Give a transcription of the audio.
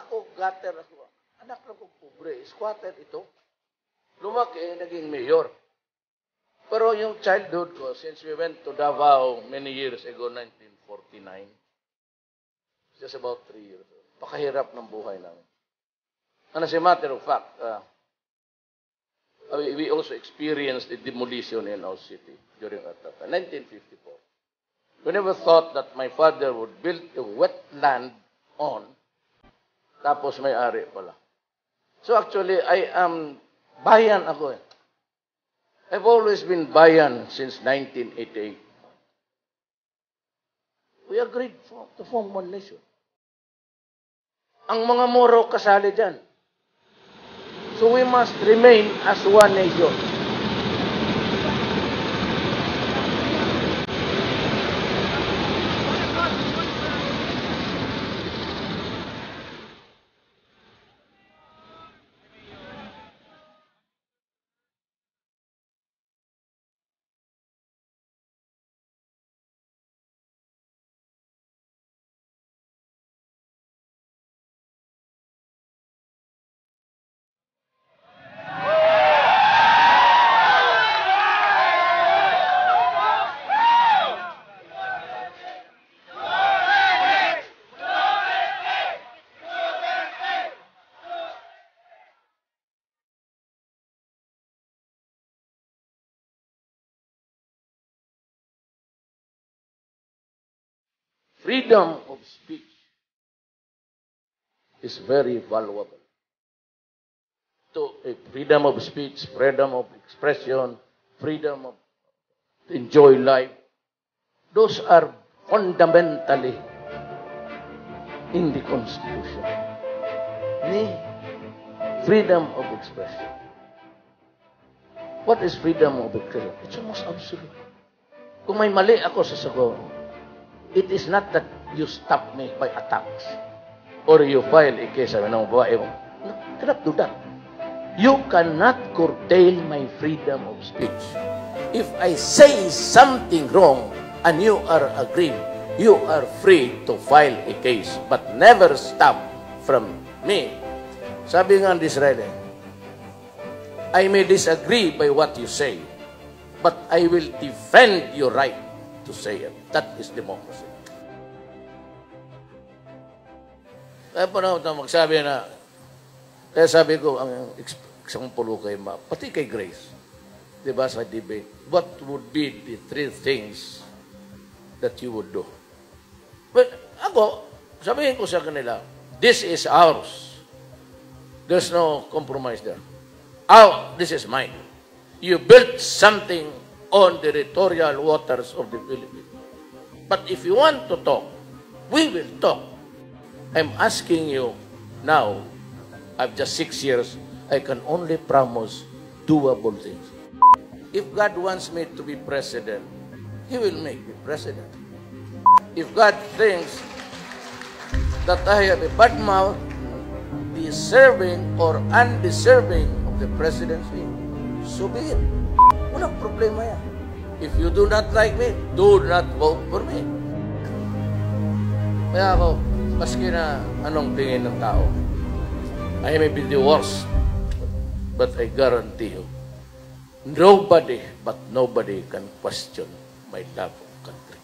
Ako, gutter ako. Anak na ko pobre. Squatter ito. Lumaki, naging mayor. Pero yung childhood ko, since we went to Davao many years ago, 1949, just about three years old, pakahirap ng buhay namin. And as a matter of fact, uh, we, also experienced a demolition in our city during that time, 1954. We never thought that my father would build a wetland on, tapos may ari pala. So actually, I am, bayan ako eh. I've always been bayan since 1988. We agreed for, to form one nation. Ang mga Moro kasali dyan. So we must remain as one nation. Freedom of speech is very valuable. To eh, freedom of speech, freedom of expression, freedom of enjoy life, those are fundamentally in the Constitution. Ni freedom of expression. What is freedom of expression? It's almost absolute. Kung may mali ako sa sagot, it is not that you stop me by attacks or you file a case sabi ng babae mo. No, cannot do that. You cannot curtail my freedom of speech. If I say something wrong and you are aggrieved, you are free to file a case but never stop from me. Sabi nga ng Israeli, I may disagree by what you say, but I will defend your right to say it. That is democracy. Kaya pa na magsabi na, kaya sabi ko, ang example kay Ma, pati kay Grace, di ba sa debate, what would be the three things that you would do? But ako, sabihin ko sa kanila, this is ours. There's no compromise there. Our, this is mine. You built something on the territorial waters of the Philippines. But if you want to talk, we will talk. I'm asking you now, I've just six years, I can only promise doable things. If God wants me to be president, He will make me president. If God thinks that I have a bad mouth, deserving or undeserving of the presidency, so be it. Walang problema yan. If you do not like me, do not vote for me. Kaya ako, maski na anong tingin ng tao, I may be the worst, but I guarantee you, nobody but nobody can question my love of country.